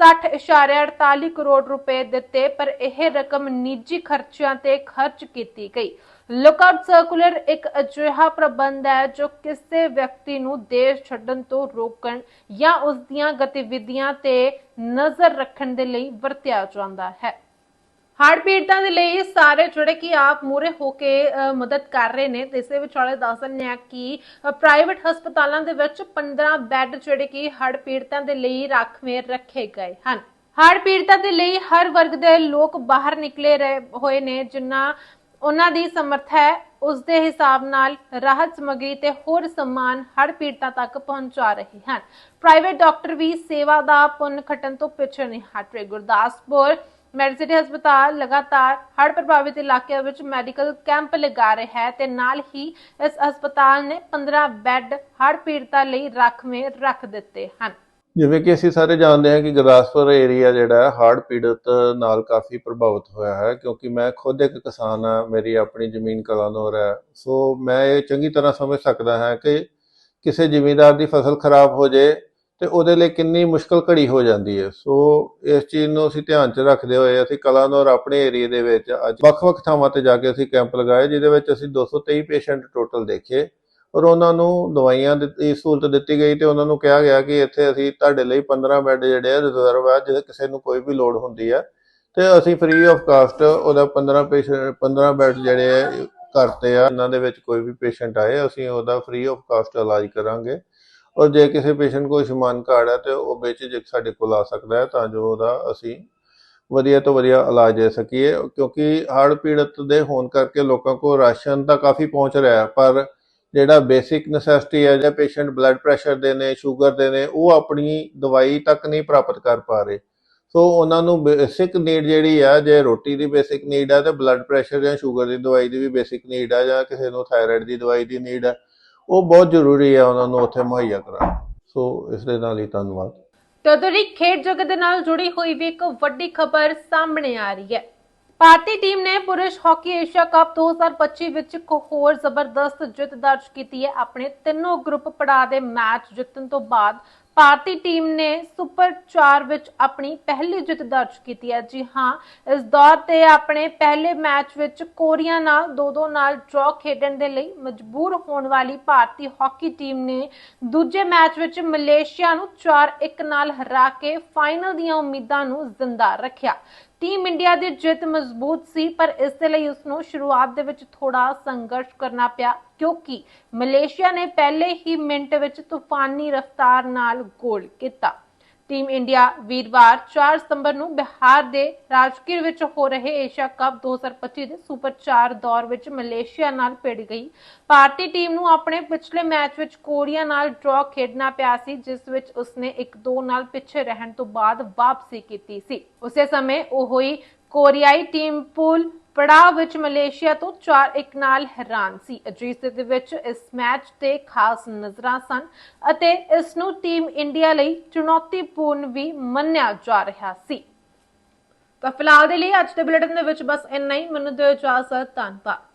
60.48 ਕਰੋੜ ਰੁਪਏ ਦਿੱਤੇ, ਪਰ ਇਹ ਰਕਮ ਨਿੱਜੀ ਖਰਚਿਆਂ ਤੇ ਖਰਚ ਕੀਤੀ ਗਈ। ਲੁਕਆਊਟ ਸਰਕੂਲਰ ਇੱਕ ਅਜਿਹਾ ਪ੍ਰਬੰਧ ਹੈ ਜੋ ਕਿਸੇ ਵਿਅਕਤੀ ਨੂੰ ਦੇਸ਼ ਛੱਡਣ ਤੋਂ ਰੋਕਣ ਜਾਂ ਉਸ ਦੀਆਂ ਗਤੀਵਿਧੀਆਂ ਤੇ ਨਜ਼ਰ ਰੱਖਣ ਦੇ ਲਈ ਵਰਤਿਆ ਜਾਂਦਾ ਹੈ। ਹੜ੍ਹ ਪੀੜਤਾਂ ਦੇ ਲਈ ਸਾਰੇ ਜਿਹੜੇ ਕਿ ਆਪ ਮੂਰੇ ਹੋ ਕੇ ਮਦਦ ਕਰ ਰਹੇ ਨੇ, ਤੇ ਇਸੇ ਵਿਚਾਲੇ ਦੱਸ ਦਿੰਦੇ ਆ ਕਿ ਪ੍ਰਾਈਵੇਟ ਹਸਪਤਾਲਾਂ ਦੇ ਵਿੱਚ 15 ਬੈੱਡ ਜਿਹੜੇ ਕਿ ਹੜ੍ਹ ਪੀੜਤਾਂ ਦੇ ਲਈ ਰਾਖਵੇਂ ਰੱਖੇ ਗਏ ਹਨ। ਹੜ੍ਹ ਪੀੜਤਾਂ ਦੇ ਲਈ ਹਰ ਵਰਗ ਦੇ ਲੋਕ ਬਾਹਰ ਨਿਕਲੇ ਰਹੇ ਹੋਏ ਨੇ ਜਿਨ੍ਹਾਂ ਉਹਨਾਂ ਦੀ ਸਮਰੱਥ ਹੈ। ਉਸ ਦੇ ਹਿਸਾਬ ਨਾਲ ਰਾਹਤ ਸਮੱਗਰੀ ਤੇ ਹੋਰ ਸਮਾਨ ਹੜ੍ਹ ਪੀੜਤਾਂ ਤੱਕ ਪਹੁੰਚਾ ਰਹੇ ਹਨ। ਪ੍ਰਾਈਵੇਟ ਡਾਕਟਰ ਵੀ ਸੇਵਾ ਦਾ ਪੁੰਨ ਖਟਣ ਤੋਂ ਪਿੱਛੇ ਨਹੀਂ ਹਟ ਰਹੇ ਗੁਰਦਾਸਪੁਰ ਮੈਡੀਸਿਟੀ ਹਸਪਤਾਲ ਲਗਾਤਾਰ ਹੜ੍ਹ ਪ੍ਰਭਾਵਿਤ ਇਲਾਕਿਆਂ ਵਿੱਚ ਮੈਡੀਕਲ ਕੈਂਪ ਲਗਾ ਰਿਹਾ ਹੈ ਤੇ ਨਾਲ ਹੀ ਇਸ ਹਸਪਤਾਲ ਨੇ 15 ਬੈੱਡ ਹੜ੍ਹ ਪੀੜਤਾਂ ਲਈ ਰਾਖਵੇਂ ਰੱਖ ਦਿੱਤੇ ਹਨ। ਜਿਵੇਂ ਕਿ ਅਸੀਂ ਸਾਰੇ ਜਾਣਦੇ ਹਾਂ ਕਿ ਗੁਰਦਾਸਪੁਰ ਏਰੀਆ ਜਿਹੜਾ ਹੈ ਹੜ੍ਹ ਪੀੜਤ ਨਾਲ ਕਾਫੀ ਪ੍ਰਭਾਵਿਤ ਹੋਇਆ ਹੈ, ਕਿਉਂਕਿ ਮੈਂ ਖੁਦ ਇੱਕ ਕਿਸਾਨ ਹਾਂ, ਮੇਰੀ ਆਪਣੀ ਜ਼ਮੀਨ ਕਲਾਨੌਰ ਹੈ। ਸੋ ਮੈਂ ਇਹ ਚੰਗੀ ਤਰ੍ਹਾਂ ਸਮਝ ਸਕਦਾ ਹਾਂ ਕਿ ਕਿਸੇ ਜ਼ਿਮੀਂਦਾਰ ਦੀ ਫਸਲ ਖਰਾਬ ਹੋ ਜੇ ਤੇ ਉਹਦੇ ਲਈ ਕਿੰਨੀ ਮੁਸ਼ਕਲ ਘੜੀ ਹੋ ਜਾਂਦੀ ਹੈ। ਸੋ ਇਸ ਚੀਜ਼ ਨੂੰ ਅਸੀਂ ਧਿਆਨ 'ਚ ਰੱਖਦੇ ਹੋਏ ਅਸੀਂ ਕਲਾਨੌਰ ਆਪਣੇ ਏਰੀਆ ਦੇ ਵਿੱਚ ਅੱਜ ਵੱਖ-ਵੱਖ ਥਾਵਾਂ ਤੇ ਜਾ ਕੇ ਅਸੀਂ ਕੈਂਪ ਲਗਾਏ, ਜਿਹਦੇ ਵਿੱਚ ਅਸੀਂ 223 ਪੇਸ਼ੈਂਟ ਟੋਟਲ ਦੇਖੇ। ਔਰ ਉਹਨਾਂ ਨੂੰ ਦਵਾਈਆਂ ਦਿੱਤੀ ਸਹੂਲਤ ਦਿੱਤੀ ਗਈ ਤੇ ਉਹਨਾਂ ਨੂੰ ਕਿਹਾ ਗਿਆ ਕਿ ਇੱਥੇ ਅਸੀਂ ਤੁਹਾਡੇ ਲਈ 15 ਬੈੱਡ ਜਿਹੜੇ ਆ ਰਿਜ਼ਰਵ ਆ ਜੇ ਕਿਸੇ ਨੂੰ ਕੋਈ ਵੀ ਲੋੜ ਹੁੰਦੀ ਆ। ਤੇ ਅਸੀਂ ਫ੍ਰੀ ਆਫ ਕਾਸਟ ਉਹਦਾ 15 ਪੇਸ਼ੈਂਟ 15 ਬੈੱਡ ਜਿਹੜੇ ਆ, ਕਰਤੇ ਆ। ਇਹਨਾਂ ਦੇ ਵਿੱਚ ਕੋਈ ਵੀ ਪੇਸ਼ੈਂਟ ਆਏ, ਅਸੀਂ ਉਹਦਾ ਫ੍ਰੀ ਆਫ ਕਾਸਟ ਇਲਾਜ ਕਰਾਂਗੇ। ਔਰ ਜੇ ਕਿਸੇ ਪੇਸ਼ੈਂਟ ਕੋਲ ਸਮਾਨ ਕਾਰਡ ਹੈ ਤੇ ਉਹ ਵਿੱਚ ਸਾਡੇ ਕੋਲ ਆ ਸਕਦਾ ਹੈ, ਤਾਂ ਜੋ ਉਹਦਾ ਅਸੀਂ ਵਧੀਆ ਤੋਂ ਵਧੀਆ ਇਲਾਜ ਦੇ ਸਕੀਏ। ਕਿਉਂਕਿ ਹੜ੍ਹ ਪੀੜਤ ਦੇ ਹੋਣ ਕਰਕੇ ਲੋਕਾਂ ਕੋਲ ਰਾਸ਼ਨ ਤਾਂ ਕਾਫੀ ਪਹੁੰਚ ਰਿਹਾ ਪਰ ਜਿਹੜਾ ਬੇਸਿਕ ਨੈਸੈਸਿਟੀ ਹੈ, ਜਾਂ ਪੇਸ਼ੈਂਟ ਬਲੱਡ ਪ੍ਰੈਸ਼ਰ ਦੇ ਨੇ ਸ਼ੂਗਰ ਦੇ ਨੇ, ਉਹ ਆਪਣੀ ਦਵਾਈ ਤੱਕ ਨਹੀਂ ਪ੍ਰਾਪਤ ਕਰ ਪਾ ਰਹੇ। ਸੋ ਉਹਨਾਂ ਨੂੰ ਬੇਸਿਕ ਨੀਡ ਜਿਹੜੀ ਆ, ਜੇ ਰੋਟੀ ਦੀ ਬੇਸਿਕ ਨੀਡ ਆ, ਤੇ ਬਲੱਡ ਪ੍ਰੈਸ਼ਰ ਜਾਂ ਸ਼ੂਗਰ ਦੀ ਦਵਾਈ ਦੀ ਵੀ ਬੇਸਿਕ ਨੀਡ ਆ, ਜਾਂ ਕਿਸੇ ਨੂੰ ਥਾਇਰਾਇਡ ਦੀ ਦਵਾਈ ਦੀ ਨੀਡ ਆ, ਉਹ ਬਹੁਤ ਜ਼ਰੂਰੀ ਹੈ ਉਹਨਾਂ ਨੂੰ ਉੱਥੇ ਮੁਹੱਈਆ ਕਰਾਉਣਾ। ਸੋ ਇਸ ਦੇ ਨਾਲ ਹੀ ਧੰਨਵਾਦ। ਤੇ ਖੇਡ ਜਗਤ ਦੇ ਨਾਲ ਜੁੜੀ ਹੋਈ ਵੀ ਇੱਕ ਵੱਡੀ ਖਬਰ ਸਾਹਮਣੇ ਆ ਰਹੀ ਹੈ। ਭਾਰਤੀ ਟੀਮ ਨੇ ਪੁਰਸ਼ ਹਾਕੀ ਏਸ਼ੀਆ ਕੱਪ 2025 ਵਿੱਚ ਇੱਕ ਹੋਰ ਜ਼ਬਰਦਸਤ ਜਿੱਤ ਦਰਜ ਕੀਤੀ ਹੈ। ਆਪਣੇ ਤਿੰਨੋਂ ਗਰੁੱਪ ਪੜਾਅ ਦੇ ਮੈਚ ਜਿੱਤਣ ਤੋਂ ਬਾਅਦ ਭਾਰਤੀ ਟੀਮ ਨੇ ਸੁਪਰ 4 ਵਿੱਚ ਆਪਣੀ ਪਹਿਲੀ ਜਿੱਤ ਦਰਜ ਕੀਤੀ ਹੈ। ਜੀ ਹਾਂ, ਇਸ ਦੌਰ ਤੇ ਆਪਣੇ ਪਹਿਲੇ ਮੈਚ ਵਿੱਚ ਕੋਰੀਆ ਨਾਲ 2-2 ਨਾਲ ਡਰਾਅ ਖੇਡਣ ਦੇ ਲਈ ਮਜਬੂਰ ਹੋਣ ਵਾਲੀ ਭਾਰਤੀ ਹਾਕੀ ਟੀਮ ਨੇ ਦੂਜੇ ਮੈਚ ਵਿੱਚ ਮਲੇਸ਼ੀਆ ਨੂੰ 4-1 ਨਾਲ ਹਰਾ ਕੇ ਫਾਈਨਲ ਦੀਆਂ ਉਮੀਦਾਂ ਨੂੰ ਜ਼ਿੰਦਾ ਰੱਖਿਆ। ਟੀਮ ਇੰਡੀਆ ਦੀ ਜਿੱਤ ਮਜ਼ਬੂਤ ਸੀ, ਪਰ ਇਸ ਦੇ ਲਈ ਉਸ ਨੂੰ ਸ਼ੁਰੂਆਤ ਦੇ ਵਿੱਚ ਥੋੜਾ ਸੰਘਰਸ਼ ਕਰਨਾ ਪਿਆ, ਕਿਉਂਕਿ ਮਲੇਸ਼ੀਆ ਨੇ ਪਹਿਲੇ ਹੀ ਮਿੰਟ ਵਿੱਚ ਤੂਫਾਨੀ ਰਫ਼ਤਾਰ ਨਾਲ ਗੋਲ ਕੀਤਾ। ਟੀਮ ਇੰਡੀਆ ਵੀਰਵਾਰ 4 ਸਤੰਬਰ ਨੂੰ ਬਿਹਾਰ ਦੇ ਰਾਜਗੀਰ ਵਿੱਚ ਹੋ ਰਹੇ ਏਸ਼ੀਆ ਕੱਪ 2025 ਦੇ ਸੁਪਰ 4 ਦੌਰ ਵਿੱਚ ਮਲੇਸ਼ੀਆ ਨਾਲ ਭਿੜ ਗਈ। ਭਾਰਤੀ ਟੀਮ ਨੂੰ ਆਪਣੇ ਪਿਛਲੇ ਮੈਚ ਵਿੱਚ ਕੋਰੀਆ ਨਾਲ ਡਰਾ ਖੇਡਣਾ ਪਿਆ ਸੀ, ਜਿਸ ਵਿੱਚ ਉਸਨੇ 1-2 ਨਾਲ ਪਿੱਛੇ ਰਹਿਣ ਤੋਂ ਬਾਅਦ ਵਾਪਸੀ ਕੀਤੀ ਸੀ। ਉਸੇ ਸਮੇਂ ਉਹ ਹੋਈ ਕੋਰੀਆਈ ਟੀਮ ਪੂਲ ਪੜਾਅ ਵਿੱਚ ਮਲੇਸ਼ੀਆ ਤੋਂ 4-1 ਨਾਲ ਹੈਰਾਨ ਸੀ। ਅਜਿਹੀ ਸਥਿਤੀ ਵਿੱਚ ਇਸ ਮੈਚ ਤੇ ਖਾਸ ਨਜ਼ਰਾਂ ਸਨ ਅਤੇ ਇਸ ਨੂੰ ਟੀਮ ਇੰਡੀਆ ਲਈ ਚੁਣੌਤੀਪੂਰਨ ਵੀ ਮੰਨਿਆ ਜਾ ਰਿਹਾ ਸੀ। ਤਾਂ ਫਿਲਹਾਲ ਦੇ ਲਈ ਅੱਜ ਦੇ ਬੁਲੇਟਿਨ ਦੇ ਵਿੱਚ ਬਸ ਇੰਨਾ ਹੀ। ਮੈਨੂੰ ਦਿਓ ਇਜਾਜ਼ਤ, ਧੰਨਵਾਦ।